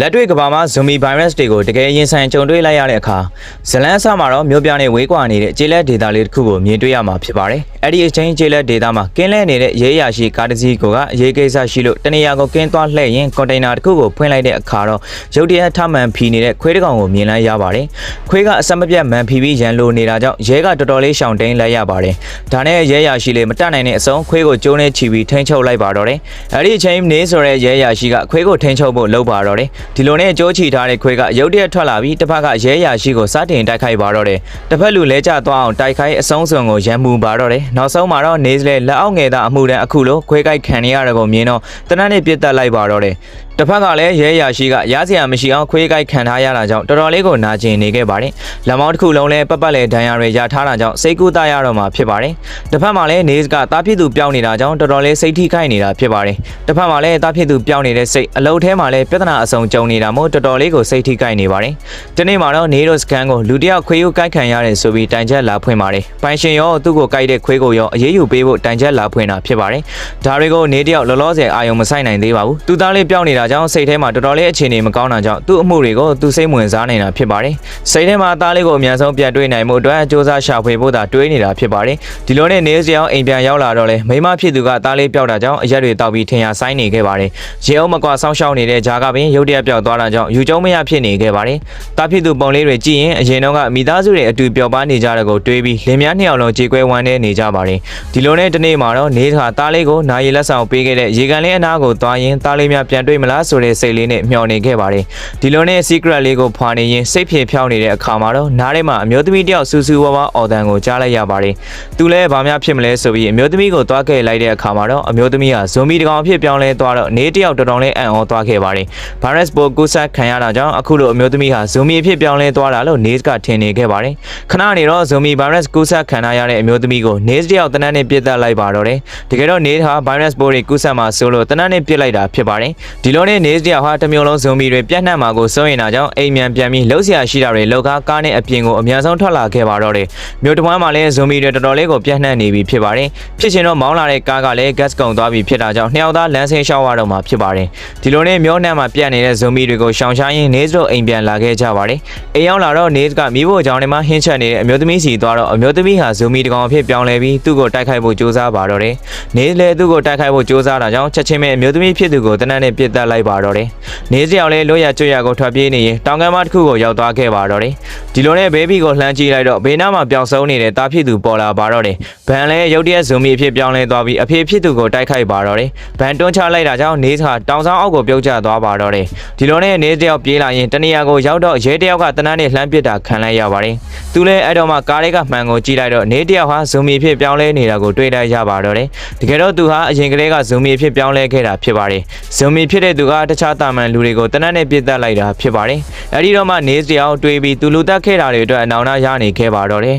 လက်တွေ့ကမ္ဘာမှာဇွန်မီဗိုင်းရပ်စ်တွေကိုတကယ်ရင်ဆိုင်ကြုံတွေ့လိုက်ရတဲ့အခါဇလန်းအစမှာတော့မြို့ပြနဲ့ဝေးကွာနေတဲ့ကျေးလက်ဒေသလေးတစ်ခုကိုမြင်တွေ့ရမှာဖြစ်ပါတယ်။အဲ့ဒီအချင်းကျေးလက်ဒေသမှာကင်းလဲနေတဲ့ရဲရရှိကားတစ်စီးကိုကအရေးကိစ္စရှိလို့တနေရာကိုကင်းသွားလှည့်ရင်ကွန်တိန်နာတစ်ခုကိုဖွင့်လိုက်တဲ့အခါတော့ရုတ်တရက်ထမှန်ဖီနေတဲ့ခွေးတစ်ကောင်ကိုမြင်လိုက်ရပါတယ်။ခွေးကအဆက်မပြတ်မှန်ဖီပြီးရန်လိုနေတာကြောင့်ရဲကတော်တော်လေးရှောင်တိန်လိုက်ရပါတယ်။ဒါနဲ့ရဲရရှိလေးမတတ်နိုင်တဲ့အစုံခွေးကိုကျိုးနဲ့ချီပြီးထိန်းချုပ်လိုက်ပါတော့တယ်။အဲ့ဒီအချိန်နေဆိုတဲ့ရဲရရှိကခွေးကိုထိန်းချုပ်ဖို့လုပ်ပါတော့တယ်။ဒီလိုနဲ့ကြိုးချီထားတဲ့ခွေးကရုတ်တရက်ထွက်လာပြီးတစ်ဖက်ကရဲရရှိကိုစတင်တိုက်ခိုက်ပါတော့တယ်။တစ်ဖက်လူလဲကျသွားအောင်တိုက်ခိုက်အဆုံးစွန်ကိုရန်မှုပါတော့တယ်။နောက်ဆုံးမှာတော့နေစလေလက်အောက်ငယ်သားအမှုတန်းအခုလိုခွေးကိုက်ခံရရတဲ့ကိုမြင်တော့တနက်နေ့ပြစ်တက်လိုက်ပါတော့တယ်။ တစ်ဖက်ကလည်းရဲရရှိကရစရာမရှိအောင်ခွေးကိုက်ခံထားရတာကြောင့်တော်တော်လေးကိုနာကျင်နေခဲ့ပါတယ်။လက်မောင်းတစ်ခုလုံးလည်းပတ်ပတ်လဲဒဏ်ရာတွေရထားတာကြောင့်စိတ်ကူးသားရတော့မှာဖြစ်ပါတယ်။တစ်ဖက်မှာလည်းနေစကတားဖြစ်သူပျောက်နေတာကြောင့်တော်တော်လေးစိတ်ထိခိုက်နေတာဖြစ်ပါတယ်။တစ်ဖက်မှာလည်းတားဖြစ်သူပျောက်နေတဲ့စိတ်အလုံးထဲမှာလည်းပြဿနာအစုံကြုံနေတာမို့တော်တော်လေးကိုစိတ်ထိခိုက်နေပါတယ်။ဒီနေ့မှာတော့နေတို့စကန်ကိုလူတစ်ယောက်ခွေးကိုကိုက်ခံရတယ်ဆိုပြီးတိုင်ချက်လာဖွင့်ပါတယ်။ပိုင်ရှင်ရောသူ့ကိုကိုက်တဲ့ခွေးကိုရောအေးအေးယူပေးဖို့တိုင်ချက်လာဖွင့်တာဖြစ်ပါတယ်။ဒါတွေကိုနေတစ်ယောက်လောလောဆယ်အာယုံမဆိုင်နိုင်သေးပါဘူး။သူသားလေးပျောက်နေတာကြောင့်စိတ်ထဲမှာတော်တော်လေးအခြေအနေမကောင်းတာကြောင့်သူ့အမှုတွေကိုသူစိတ်ဝင်စားနေတာဖြစ်ပါတယ်။စိတ်ထဲမှာသားလေးကိုအများဆုံးပြန်တွေ့နိုင်မှုအတွက်စ조사ရှာဖွေဖို့သာတွေးနေတာဖြစ်ပါတယ်။ဒီလိုနဲ့နေစရာအိမ်ပြန်ရောက်လာတော့လေမိမဖြစ်သူကသားလေးပျောက်တာကြောင့်အရက်တွေတောက်ပြီးထင်ရဆိုင်နေခဲ့ပါတယ်။ရေအုပ်မကွာဆောင်းရှောက်နေတဲ့ဂျာကပင်ရုတ်တရက်ပျောက်သွားတာကြောင့်ယူကျုံမရဖြစ်နေခဲ့ပါတယ်။သားဖြစ်သူပုံလေးတွေကြည့်ရင်အရင်တော့ကမိသားစုတွေအတူပျော်ပါနေကြတဲ့ကိုတွေးပြီးလင်မယားနှစ်ယောက်လုံးကြေကွဲဝမ်းနေနေကြပါတယ်။ဒီလိုနဲ့ဒီနေ့မှာတော့နေခါသားလေးကိုနာရီလက်ဆောင်ပေးခဲ့တဲ့ရေကန်လေးအနားကိုသွားရင်သားလေးများပြန်တွေ့မလားဆိုတဲ့စိတ်လေးနဲ့မျှော်နေခဲ့ပါတယ်။ဒီလိုနဲ့ secret လေးကိုဖွာနေရင်စိတ်ဖြေဖြောင်းနေတဲ့အခါမှာတော့နားထဲမှာအမျိုးသမီးတစ်ယောက်စူးစူးဝါးဝါအော်တန်ကိုကြားလိုက်ရပါတယ်။သူလည်းဘာများဖြစ်မလဲဆိုပြီးအမျိုးသမီးကိုသွားခဲ့လိုက်တဲ့အခါမှာတော့အမျိုးသမီးဟာဇွန်မီတကောင်အဖြစ်ပြောင်းလဲသွားတော့နေတစ်ယောက်တော်တော်လေးအံ့ဩသွားခဲ့ပါတယ်။ virus ပိုကူးစက်ခံရတာကြောင့်အခုလိုအမျိုးသမီးဟာဇွန်မီအဖြစ်ပြောင်းလဲသွားတာလို့နေကထင်နေခဲ့ပါတယ်။ခဏနေတော့ဇွန်မီ virus ကူးစက်ခံရတဲ့အမျိုးသမီးကိုနေတစ်ယောက်တနက်နဲ့ပြစ်တက်လိုက်ပါတော့တယ်။တကယ်တော့နေဟာ virus ပိုးတွေကူးစက်မှာဆိုလို့တနက်နဲ့ပြစ်လိုက်တာဖြစ်ပါတယ်။ဒီလိုနဲ့နေတစ်ယောက်ဟာတစ်မျိုးလုံးဇွန်မီတွေပြန့်နှံ့မှာကိုစိုးရင်တာကြောင့်အိမ်မြန်ပြန်ပြီးလှုပ်ရှားရှိတာတွေလောက်ကားကားနဲ့အပြင်ကိုအများဆုံးထွက်လာခဲ့ပါတော့တယ်။မြို့တဝမ်းမှာလည်းဇွန်မီတွေတော်တော်လေးကိုပြန့်နှံ့နေပြီဖြစ်ပါတယ်။ဖြစ်ချင်တော့မောင်းလာတဲ့ကားကလည်း gas ကုန်သွားပြီဖြစ်တာကြောင့်နှစ်ယောက်သားလမ်းဆင်းရှောက်ရတော့မှာဖြစ်ပါတယ်။ဒီလိုနဲ့မြို့နှံ့မှာပြန့်နေတဲ့ဇွန်မီတွေကိုရှောင်ရှားရင်းနေတို့အိမ်ပြန်လာခဲ့ကြပါတယ်။အိမ်ရောက်လာတော့နေကမိဖို့ကြောင့်လည်းမှဟင်းချက်နေတဲ့အမျိုးသမီးစီသွားတော့အမျိုးသမီးဟာဇွန်မီတကောင်အဖြစ်ပြောင်းလဲပြီးသူ့ကိုတိုက်ခိုက်ဖို့ကြိုးစားပါတော့တယ်။နေလည်းသူ့ကိုတိုက်ခိုက်ဖို့ကြိုးစားတာကြောင့်ချက်ချင်းပဲအမျိုးသမီးဖြစ်သူကိုတနက်နဲ့ပြစ်တက်လိုက်ပါတော့တယ်။နေစရာလည်းလွတ်ရကျွတ်ရကိုထွက်ပြေးနေရင်တောင်ကမ်းမတစ်ခုကိုရောက်သွားခဲ့ပါတော့တယ်။ဒီလိုနဲ့ဘေဘီကိုလှမ်းကြည့်လိုက်တော့ဘေးနားမှာပျောက်ဆုံးနေတဲ့တာဖြစ်သူပေါ်လာပါတော့တယ်။ဘန်လည်းရုတ်တရက်ဇွန်မီအဖြစ်ပြောင်းလဲသွားပြီးအဖေဖြစ်သူကိုတိုက်ခိုက်ပါတော့တယ်။ဘန်တွန်းချလိုက်တာကြောင့်နေစာတောင်ဆောင်အောက်ကိုပြုတ်ကျသွားပါတော့တယ်။ဒီလိုနဲ့နေတယောက်ပြေးလာရင်တနေရာကိုရောက်တော့ရဲတယောက်ကတနန်းနဲ့လှမ်းပစ်တာခံလိုက်ရပါတယ်။သူလည်းအဲ့တော့မှကားလေးကမှန်ကိုကြည့်လိုက်တော့နေတယောက်ဟာဇွန်မီအဖြစ်ပြောင်းလဲနေတာကိုတွေ့လိုက်ရပါတော့တယ်။တကယ်တော့သူဟာအရင်ကတည်းကဇွန်မီအဖြစ်ပြောင်းလဲခဲ့တာဖြစ်ပါတယ်။ဇွန်မီဖြစ်တဲ့သူကတခြားတာမန်လူတွေကိုတနန်းနဲ့ပစ်တက်လိုက်တာဖြစ်ပါတယ်။အဲဒီတော့မှနေတယောက်တွေးပြီးသူလူတက်ခဲ့တာတွေအတွက်အနောင်နာရနေခဲ့ပါတော့တယ်